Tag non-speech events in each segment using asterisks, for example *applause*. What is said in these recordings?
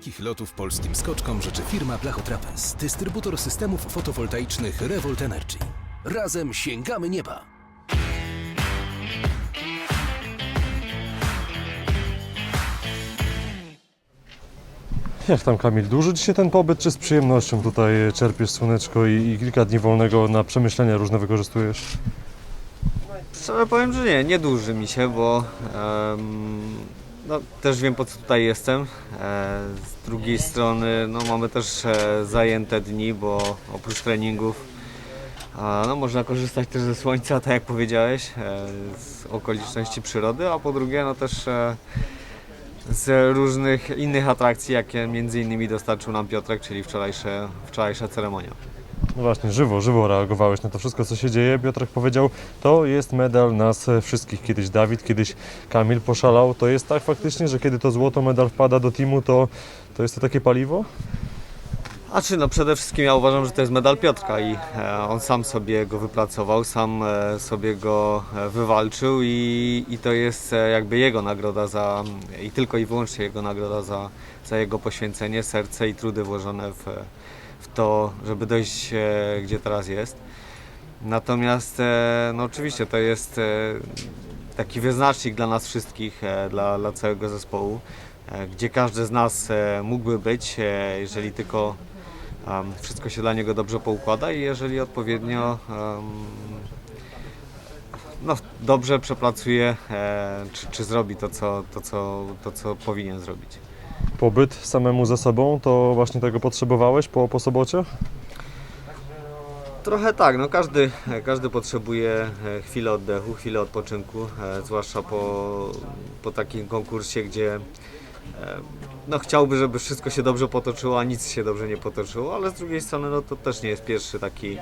Wielkich lotów polskim skoczkom życzy firma Blachotrapez, dystrybutor systemów fotowoltaicznych Revolt Energy. Razem sięgamy nieba! Jak tam Kamil, dłuży Ci się ten pobyt, czy z przyjemnością tutaj czerpiesz słoneczko i, i kilka dni wolnego na przemyślenia różne wykorzystujesz? Szczerze powiem, że nie, nie dłuży mi się, bo em, no, też wiem po co tutaj jestem. E, z drugiej strony no, mamy też e, zajęte dni, bo oprócz treningów no, można korzystać też ze słońca, tak jak powiedziałeś, e, z okoliczności przyrody, a po drugie no, też z różnych innych atrakcji, jakie między innymi dostarczył nam Piotrek, czyli wczorajsze, wczorajsza ceremonia. No właśnie, żywo, żywo reagowałeś na to wszystko, co się dzieje. Piotrek powiedział, to jest medal nas wszystkich. Kiedyś Dawid, kiedyś Kamil poszalał. To jest tak faktycznie, że kiedy to złoto medal wpada do teamu, to, to jest to takie paliwo? A czy no przede wszystkim ja uważam, że to jest medal Piotrka i e, on sam sobie go wypracował, sam e, sobie go e, wywalczył i, i to jest jakby jego nagroda za i tylko i wyłącznie jego nagroda za, za jego poświęcenie, serce i trudy włożone w to, żeby dojść e, gdzie teraz jest. Natomiast e, no oczywiście to jest e, taki wyznacznik dla nas wszystkich, dla, dla całego zespołu, gdzie każdy z nas mógłby być, jeżeli tylko wszystko się dla niego dobrze poukłada i jeżeli odpowiednio no, dobrze przepracuje, czy, czy zrobi to co, to, co, to, co powinien zrobić. Pobyt samemu ze sobą, to właśnie tego potrzebowałeś po, po sobocie? Trochę tak, no każdy, każdy potrzebuje e, chwilę oddechu, chwilę odpoczynku, e, zwłaszcza po, po takim konkursie, gdzie e, no chciałby, żeby wszystko się dobrze potoczyło, a nic się dobrze nie potoczyło, ale z drugiej strony no to też nie jest pierwszy taki,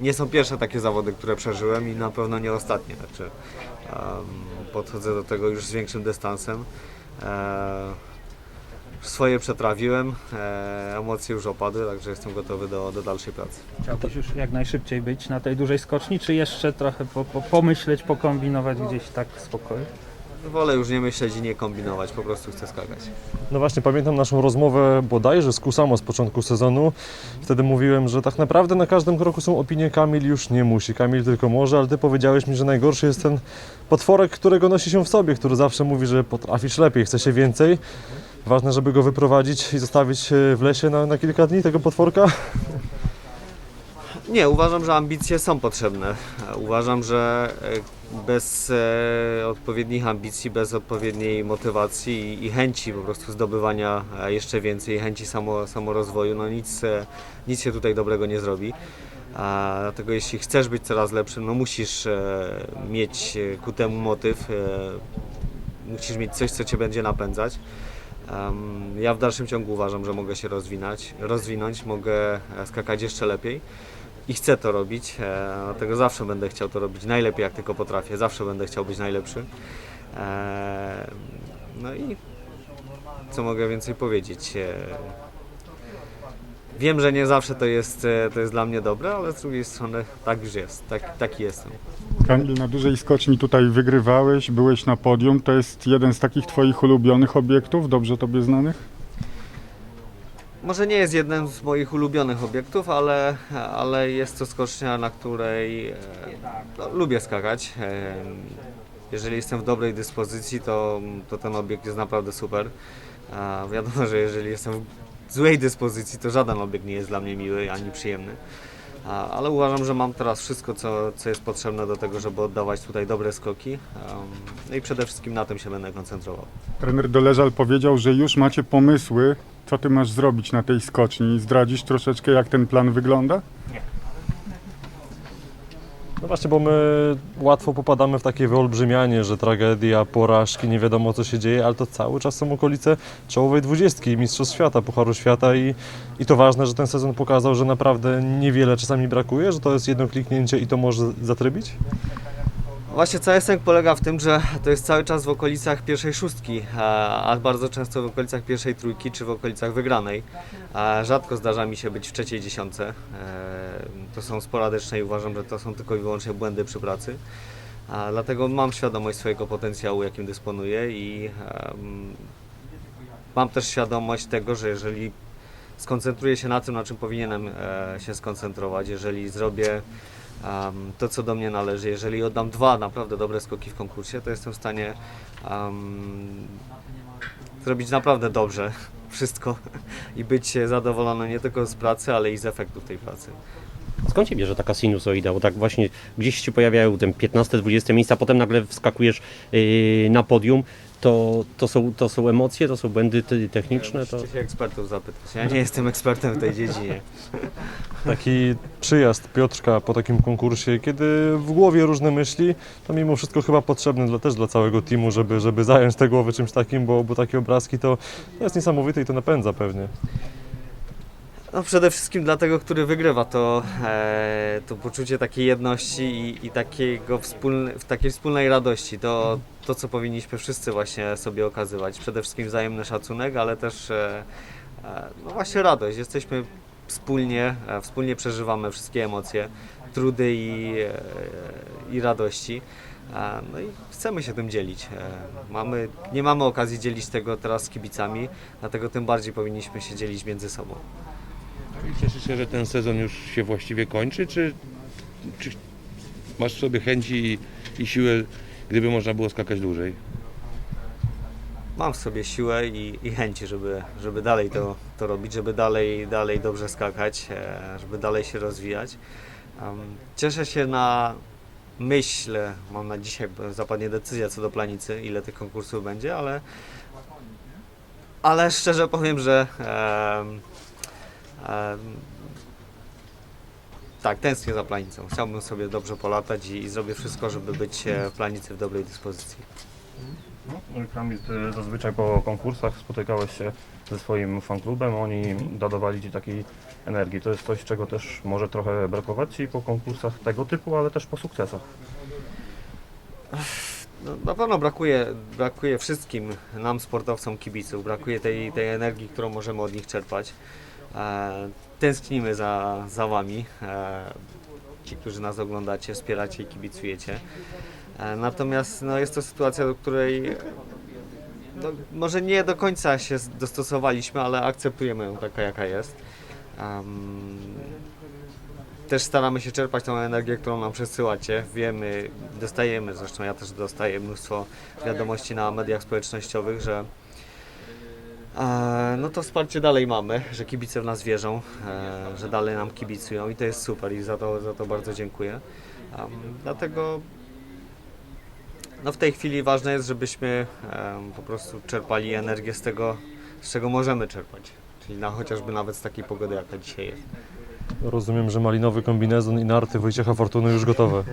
nie są pierwsze takie zawody, które przeżyłem i na pewno nie ostatnie, znaczy em, podchodzę do tego już z większym dystansem. Swoje przetrawiłem, e, emocje już opadły, także jestem gotowy do, do dalszej pracy. Chciałbyś już jak najszybciej być na tej dużej skoczni, czy jeszcze trochę po, po, pomyśleć, pokombinować gdzieś tak spokojnie? Wolę już nie myśleć i nie kombinować, po prostu chcę skakać. No właśnie, pamiętam naszą rozmowę bodajże z Kusamo z początku sezonu. Wtedy mówiłem, że tak naprawdę na każdym kroku są opinie Kamil już nie musi, Kamil tylko może, ale ty powiedziałeś mi, że najgorszy jest ten potworek, którego nosi się w sobie, który zawsze mówi, że potrafisz lepiej, chce się więcej. Ważne, żeby go wyprowadzić i zostawić e, w lesie na, na kilka dni tego potworka. Nie, uważam, że ambicje są potrzebne. Uważam, że e, bez e, odpowiednich ambicji, bez odpowiedniej motywacji i, i chęci po prostu zdobywania e, jeszcze więcej, chęci samo, samorozwoju, no nic, nic się tutaj dobrego nie zrobi. A, dlatego jeśli chcesz być coraz lepszym, no musisz e, mieć ku temu motyw, e, musisz mieć coś, co Cię będzie napędzać. Em, Ja w dalszym ciągu uważam, że mogę się rozwinąć, rozwinąć, mogę e, skakać jeszcze lepiej i chcę to robić, e, dlatego zawsze będę chciał to robić najlepiej jak tylko potrafię, zawsze będę chciał być najlepszy. E, No i co mogę więcej powiedzieć? E, Wiem, że nie zawsze to jest, e, to jest dla mnie dobre, ale z drugiej strony tak już jest, tak, taki jestem. Kamil, na dużej skoczni tutaj wygrywałeś, byłeś na podium. To jest jeden z takich Twoich ulubionych obiektów, dobrze Tobie znanych? Może nie jest jednym z moich ulubionych obiektów, ale, ale jest to skocznia, na której e, no, lubię skakać. E, Jeżeli jestem w dobrej dyspozycji, to, to ten obiekt jest naprawdę super. A wiadomo, że jeżeli jestem złej dyspozycji, to żaden obiekt nie jest dla mnie miły ani przyjemny. Ale uważam, że mam teraz wszystko, co, co jest potrzebne do tego, żeby oddawać tutaj dobre skoki. No i przede wszystkim na tym się będę koncentrował. Trener Doleżal powiedział, że już macie pomysły, co Ty masz zrobić na tej skoczni. Zdradzisz troszeczkę, jak ten plan wygląda? No właśnie, bo my łatwo popadamy w takie wyolbrzymianie, że tragedia, porażki, nie wiadomo co się dzieje, ale to cały czas są okolice czołowej dwudziestki, Mistrzostw Świata, Pucharu Świata i, i to ważne, że ten sezon pokazał, że naprawdę niewiele czasami brakuje, że to jest jedno kliknięcie i to może zatrybić. Właśnie cały sęk polega w tym, że to jest cały czas w okolicach pierwszej szóstki, a bardzo często w okolicach pierwszej trójki czy w okolicach wygranej. Rzadko zdarza mi się być w trzeciej dziesiątce. E, To są sporadyczne i uważam, że to są tylko i wyłącznie błędy przy pracy. Dlatego mam świadomość swojego potencjału, jakim dysponuję i mam też świadomość tego, że jeżeli skoncentruję się na tym, na czym powinienem e, się skoncentrować, jeżeli zrobię em, to, co do mnie należy, jeżeli oddam dwa naprawdę dobre skoki w konkursie, to jestem w stanie em, zrobić naprawdę dobrze *laughs* wszystko i być zadowolony nie tylko z pracy, ale i z efektów tej pracy. Skąd się bierze taka sinusoida? Bo tak właśnie gdzieś się pojawiają te 15-20 miejsca, potem nagle wskakujesz yy, na podium. To, to, są, to są emocje, to są błędy te- techniczne. To... Musicie się ekspertów zapytać. Ja nie jestem ekspertem w tej dziedzinie. Taki przyjazd Piotrka po takim konkursie, kiedy w głowie różne myśli, to mimo wszystko chyba potrzebny dla, też dla całego teamu, żeby, żeby zająć te głowy czymś takim, bo, bo takie obrazki to, to jest niesamowite i to napędza pewnie. No przede wszystkim dla tego, który wygrywa, to, e, to poczucie takiej jedności i, i takiego wspólny, w takiej wspólnej radości. To, to, co powinniśmy wszyscy właśnie sobie okazywać. Przede wszystkim wzajemny szacunek, ale też e, e, no właśnie radość. Jesteśmy wspólnie, e, wspólnie przeżywamy wszystkie emocje, trudy i, e, i radości. E, No i chcemy się tym dzielić. E, Mamy, nie mamy okazji dzielić tego teraz z kibicami, dlatego tym bardziej powinniśmy się dzielić między sobą. I Cieszysz się, że ten sezon już się właściwie kończy, czy, czy masz w sobie chęci i, i siłę, gdyby można było skakać dłużej? mam w sobie siłę i, i chęci, żeby, żeby dalej to, to robić, żeby dalej, dalej dobrze skakać, e, żeby dalej się rozwijać. Cieszę się na myśl, mam na dzisiaj, zapadnie decyzja co do planicy, ile tych konkursów będzie, ale, ale szczerze powiem, że tak, tęsknię za planicą. Chciałbym sobie dobrze polatać i, i zrobię wszystko, żeby być e, w planicy w dobrej dyspozycji. No, Kamil, ty zazwyczaj po konkursach spotykałeś się ze swoim fanklubem, oni dodawali Ci takiej energii. To jest coś, czego też może trochę brakować Ci po konkursach tego typu, ale też po sukcesach. No, na pewno brakuje, brakuje wszystkim nam, sportowcom, kibiców. Brakuje tej, tej energii, którą możemy od nich czerpać. E, tęsknimy za, za Wami, e, ci, którzy nas oglądacie, wspieracie i kibicujecie. E, natomiast no, jest to sytuacja, do której no, może nie do końca się dostosowaliśmy, ale akceptujemy ją taka, jaka jest. Em, też staramy się czerpać tą energię, którą nam przesyłacie. Wiemy, dostajemy, zresztą ja też dostaję mnóstwo wiadomości na mediach społecznościowych, że no to wsparcie dalej mamy, że kibice w nas wierzą, e, że dalej nam kibicują i to jest super i za to, za to bardzo dziękuję. Dlatego no w tej chwili ważne jest, żebyśmy po prostu czerpali energię z tego, z czego możemy czerpać. Czyli na, chociażby nawet z takiej pogody, jaka dzisiaj jest. Rozumiem, że malinowy kombinezon i narty Wojciecha Fortuny już gotowe. *laughs*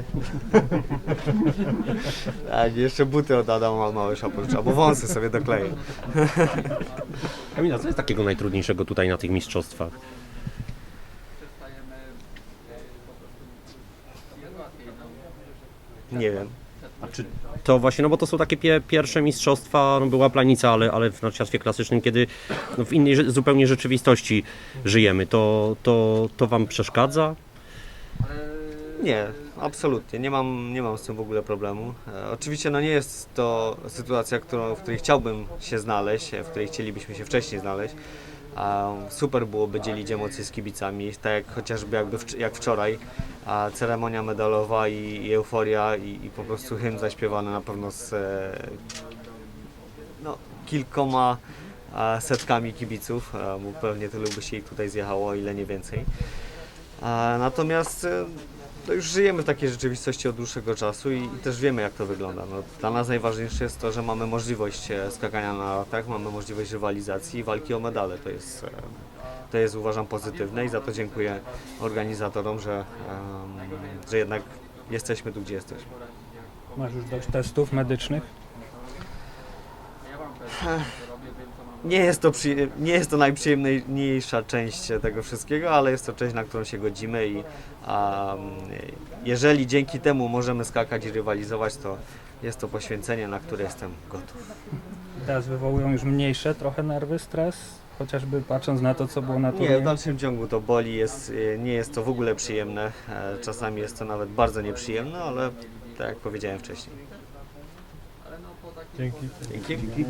Tak, jeszcze buty od Adama ma mały szaposzcz, albo wąsy sobie dokleję. *laughs* Kamila, co jest takiego najtrudniejszego tutaj na tych mistrzostwach? Nie wiem. A czy to właśnie, no bo to są takie pie, pierwsze mistrzostwa, no była planica, ale, ale w narciarstwie klasycznym, kiedy no w innej zupełnie rzeczywistości żyjemy, to, to, to Wam przeszkadza? Nie, absolutnie. Nie mam, nie mam z tym w ogóle problemu. E, oczywiście no nie jest to sytuacja, którą, w której chciałbym się znaleźć, e, w której chcielibyśmy się wcześniej znaleźć. A super byłoby dzielić emocje z kibicami, tak jak chociażby jakby wcz- jak wczoraj. A ceremonia medalowa i, i euforia i, i po prostu hymn zaśpiewany na pewno z e, no, kilkoma e, setkami kibiców, e, bo pewnie tylu by się ich tutaj zjechało, ile nie więcej. A, natomiast e, no już żyjemy w takiej rzeczywistości od dłuższego czasu i, i też wiemy jak to wygląda. No, dla nas najważniejsze jest to, że mamy możliwość e, skakania na latach, mamy możliwość rywalizacji i walki o medale. To jest, e, to jest uważam pozytywne i za to dziękuję organizatorom, że, że jednak jesteśmy tu, gdzie jesteśmy. Masz już dość testów medycznych? Nie jest to, przy, nie jest to najprzyjemniejsza część tego wszystkiego, ale jest to część, na którą się godzimy i um, jeżeli dzięki temu możemy skakać i rywalizować, to jest to poświęcenie, na które jestem gotów. Teraz wywołują już mniejsze trochę nerwy, stres, chociażby patrząc na to, co było na Nie, w turnieju. dalszym ciągu to boli, jest, e, nie jest to w ogóle przyjemne, e, czasami jest to nawet bardzo nieprzyjemne, ale tak jak powiedziałem wcześniej. Dzięki. Dzięki.